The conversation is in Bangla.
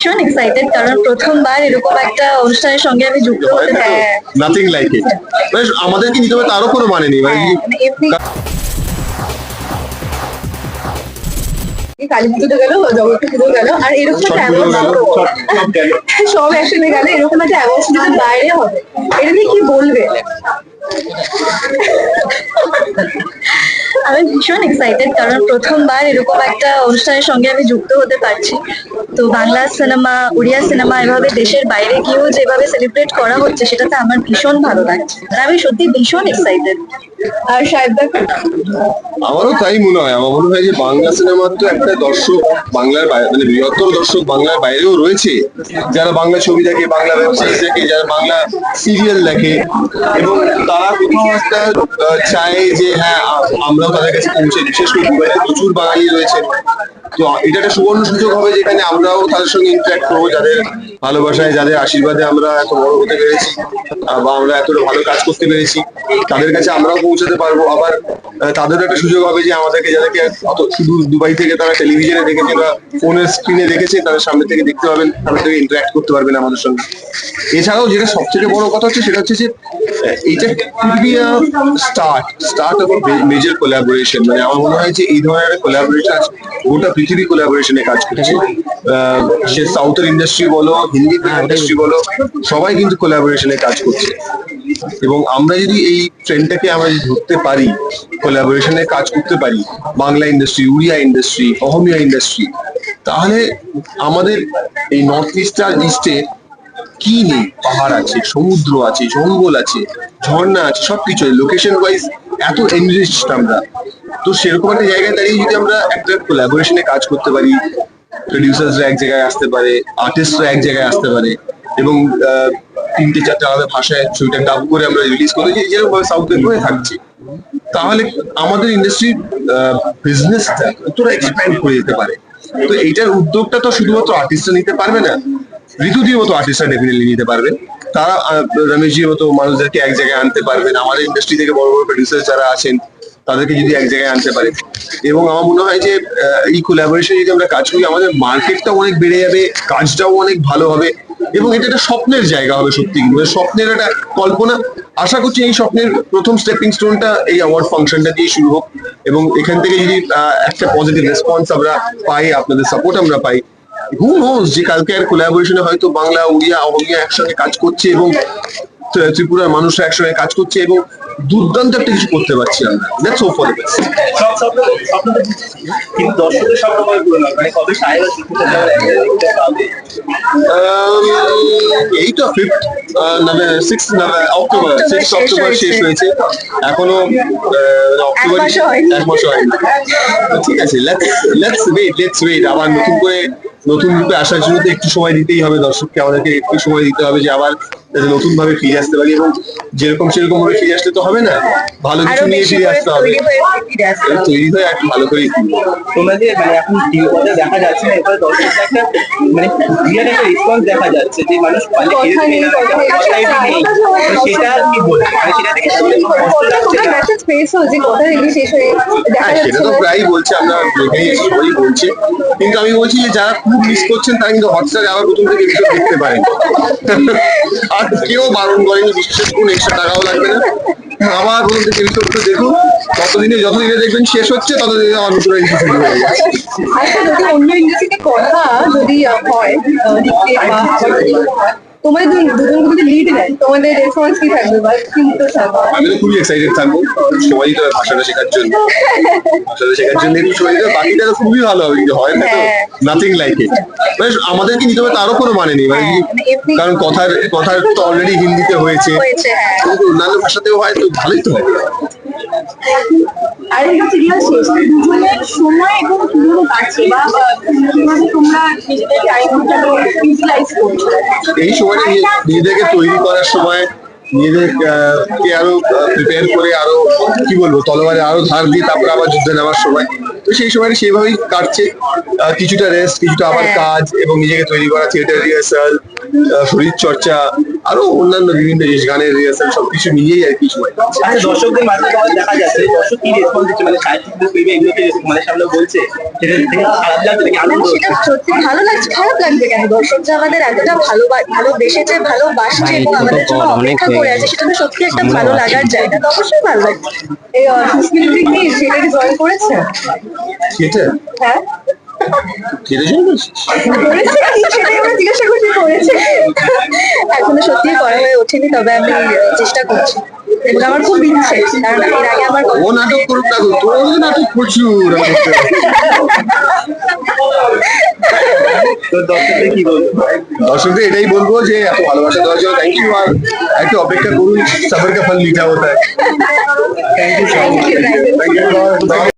ভীষণ এক্সাইটেড কারণ প্রথমবার এরকম একটা অনুষ্ঠানের সঙ্গে আমি যুক্ত হতে হ্যাঁ। নাথিং লাইক ইট মানে আমাদেরকে নিতে হবে তারও কোনো মানে নেই মানে হ্যাঁ, মানে কালী পুজোতে গেল জগৎ পুজো গেল আর এরকম একটা পুজো সব একসাথে গেলে এরকম একটা অ্যাওয়ার্ড যদি বাইরে হবে। এটা নিয়ে কি বলবে? আমি ভীষণ এক্সাইটেড কারণ প্রথমবার এরকম একটা অনুষ্ঠানের সঙ্গে আমি যুক্ত হতে পারছি। তো বাংলা সিনেমা উড়িয়া সিনেমা এভাবে দেশের বাইরে গিয়েও যেভাবে সেলিব্রেট করা হচ্ছে, সেটাতে আমার ভীষণ ভালো লাগছে। আমি সত্যি ভীষণ এক্সাইটেড আর আমারও তাই মনে হয়। আমার মনে হয় যে বাংলা সিনেমার তো একটা দর্শক বাংলার মানে বৃহত্তর দর্শক বাংলার বাইরেও রয়েছে। যারা বাংলা ছবি দেখে, বাংলা ওয়েব সিরিজ দেখে, যারা বাংলা সিরিয়াল দেখে। এবং তারা কোথাও একটা চায় যে হ্যাঁ আমরাও তাদের কাছে পৌঁছে বিশেষ করে দুবাইতে প্রচুর বাঙালি রয়েছে। তো এটা একটা সুবর্ণ সুযোগ হবে যেখানে আমরাও তাদের সঙ্গে ইন্টারাক্ট করব, যাদের ভালোবাসায়, যাদের আশীর্বাদে আমরা এত বড় হতে পেরেছি বা আমরা এতটা ভালো কাজ করতে পেরেছি। তাদের কাছে আমরাও পৌঁছাতে পারব। আবার তাদেরও একটা সুযোগ হবে যে আমাদেরকে যাদেরকে অত শুধু দুবাই থেকে তারা টেলিভিশনে দেখেছে বা ফোনের স্ক্রিনে দেখেছে, তাদের সামনে থেকে দেখতে পাবেন তাদের থেকে ইন্টারাক্ট করতে পারবেন আমাদের সঙ্গে। এছাড়াও যেটা সবথেকে বড় কথা হচ্ছে, সেটা হচ্ছে যে এটা could start start of major collaboration মানে আমার মনে হয় যে এই ধরনের কোলাবোরেশন গোটা পৃথিবী কোলাবোরেশনে কাজ করছে। সে সাউথের ইন্ডাস্ট্রি বলো হিন্দি ইন্ডাস্ট্রি বলো সবাই কিন্তু কোলাবোরেশনে কাজ করছে। এবং আমরা যদি এই ট্রেন্ডটাকে আমরা যদি ধরতে পারি কোলাবোরেশনে কাজ করতে পারি Bangla industry Odia industry Ahomiya industry তাহলে আমাদের এই নর্থ ইস্ট আর ইস্টে কি নেই? পাহাড় আছে, সমুদ্র আছে, জঙ্গল আছে, ঝর্ণা আছে, সবকিছু লোকেশন ওয়াইজ এত এনরিচড আমরা। তো সেরকম একটা জায়গায় দাঁড়িয়ে যদি আমরা একটা কোলাবোরেশনে কাজ করতে পারি প্রডিউসার্সরা এক জায়গায় আসতে পারে আর্টিস্টরা এক জায়গায় আসতে পারে, এবং তিনটে চারটে আলাদা ভাষায় ছবিটা ডাব করে আমরা রিলিজ করে যেরকম সাউথে হয়ে থাকছে। তাহলে আমাদের ইন্ডাস্ট্রির বিজনেসটা কতটা এক্সপ্যান্ড করে যেতে পারে? তো এইটার উদ্যোগটা তো শুধুমাত্র আর্টিস্টরা নিতে পারবে না ঋতুদির মতো আর্টিস্টরা ডেফিনেটলি নিতে পারবেন। তারা রমেশজির মতো মানুষদেরকে এক জায়গায় আনতে পারবেন। আমাদের ইন্ডাস্ট্রি থেকে বড় বড় প্রডিউসার যারা আছেন, তাদেরকে যদি এক জায়গায় আনতে পারে। এবং আমার মনে হয় যে এই কোলাবোরেশন যদি আমরা কাজ করি, আমাদের মার্কেটটাও অনেক বেড়ে যাবে, কাজটাও অনেক ভালো হবে। এবং এটা একটা স্বপ্নের জায়গা হবে সত্যি। কিন্তু মানে স্বপ্নের একটা কল্পনা। আশা করছি এই স্বপ্নের প্রথম স্টেপিং স্টোনটা এই অ্যাওয়ার্ড ফাংশনটা দিয়ে শুরু হোক। এবং এখান থেকে যদি একটা পজিটিভ রেসপন্স আমরা পাই, আপনাদের সাপোর্ট আমরা পাই হু নোজ যে কালকে আর কোলাবোরেশনে হয়তো বাংলা উড়িয়া অহমিয়া একসঙ্গে কাজ করছে এবং ত্রি- ত্রিপুরার মানুষরা একসঙ্গে কাজ করছে এবং দুর্দান্ত একটা কিছু করতে পারছি আমরা। That's hope for the best মানে এই তো fifth six October six October শেষ হয়েছে। এখনও অক্টোবর এক মাসও হয়নি। তো ঠিক আছে let's let's wait let's wait আবার নতুন করে নতুন রূপে আসার জন্য তো একটু সময় দিতেই হবে, দর্শককে আমাদেরকে একটু সময় দিতে হবে যে আবার যাতে নতুন ভাবে ফিরে আসতে পারি এবং যেরকম সেরকম ভাবে ফিরে আসলে তো হবে না। ভালো কিছু নিয়ে ফিরে আসতে হবে। তৈরি হয়ে হয়ে একটু ভালো করে তোমরা যে মানে এখন দেখা যাচ্ছে না এরপরে দর্শকদের একটা মানে একটা রেসপন্স দেখা যাচ্ছে যে মানুষ মানে সেটা কি বলবে? মানে সেটা তোমাদের কথা এগুলি শেষ হয়ে দেখা সেটা তো প্রায়ই বলছে আমরা সবাই বলছে। কিন্তু আমি বলছি যে যারা খুব মিস করছেন তারা কিন্তু হটস্টারে আবার প্রথম থেকে দেখতে পারেন। আর কেউ বারণ করেনি বিশ্বাস করুন এক্সট্রা টাকাও লাগবে না। আমার প্রথম থেকে এপিসোডটা দেখুন ততদিনে যতদিনে দেখবেন শেষ হচ্ছে, ততদিনে আমার নতুন এপিসোড শুরু হয়ে যাচ্ছে। আচ্ছা অন্য ইন্ডাস্ট্রিতে কথা যদি হয় তোমাদের দুজন যদি লিড তোমাদের রেসপন্স কি থাকবে? বা কি মুহূর্ত থাকবে? আমি তো খুবই এক্সাইটেড থাকব। সবাই তো ভাষাটা শেখার জন্য। ভাষাটা শেখার জন্য একটু হবে। বাকিটা তো খুবই ভালো হবে কিন্তু হয় না তো। নাথিং লাইক ইট মানে আমাদেরকে নিতে হবে তারও কোনো মানে নেই মানে হ্যাঁ, মানে কারণ কথার কথার তো অলরেডি হিন্দিতে হয়েছে। হয়েছে হ্যাঁ। অন্যান্য ভাষাতেও হয় তো ভালোই তো হবে আর এটা সিরিয়াল শেষ দুজনের সময় এবং কীভাবে কাটছে বা কীভাবে তোমরা নিজেদের টাইমটা ইউটিলাইজ করছ এই সময়টা নিজেদেরকে তৈরি করার সময় নিজেদের আহ, কে আরও প্রিপেয়ার করে আরও কি বলব তলোয়ারে আরও ধার দিয়ে তারপর আবার যুদ্ধে নেওয়ার সময় তো সেই সময়টা সেইভাবেই কাটছে কিছুটা রেস্ট কিছুটা আবার হ্যাঁ। কাজ এবং নিজেকে তৈরি করা থিয়েটার রিহার্সাল শরীর চর্চা আরও অন্যান্য বিভিন্ন জিনিস গানের রিহার্সাল সবকিছু মিলিয়েই আর কি সময় কাটছে। আচ্ছা দর্শকদের মাঝে দেখা যাচ্ছে দর্শক কি রেসপন্স দিচ্ছে? মানে সাহিত্যিকদের প্রেমে এগুলোকে মানে সামনে বলছে সেটা দেখে খারাপ লাগছে নাকি? আনন্দ সেটা সত্যি ভালো লাগছে খারাপ লাগবে কেন? দর্শক যে আমাদের এতটা ভালো ভালোবেসেছে ভালোবাসছে এবং আমাদের জন্য অপেক্ষা করে আছে সেটা তো সত্যি একটা ভালো লাগার জায়গা তো অবশ্যই ভালো লাগছে। এই সুস্মিতি কি সেটাকে জয়েন করেছে? সেটা হ্যাঁ। কেটে জিজ্ঞাসা করছি করেছে এখনও সত্যি করা হয়ে ওঠেনি তবে আমি চেষ্টা করছি। আমার খুব ইচ্ছে কারণ এর আগে আমার ও নাটক করুক না তোর নাটক প্রচুর আমি করতে পারি। তো দর্শকদের এটাই বলব যে এত ভালোবাসা দেওয়ার জন্য থ্যাংক ইউ আর একটু অপেক্ষা করুন সবার কা ফল হতা thank you you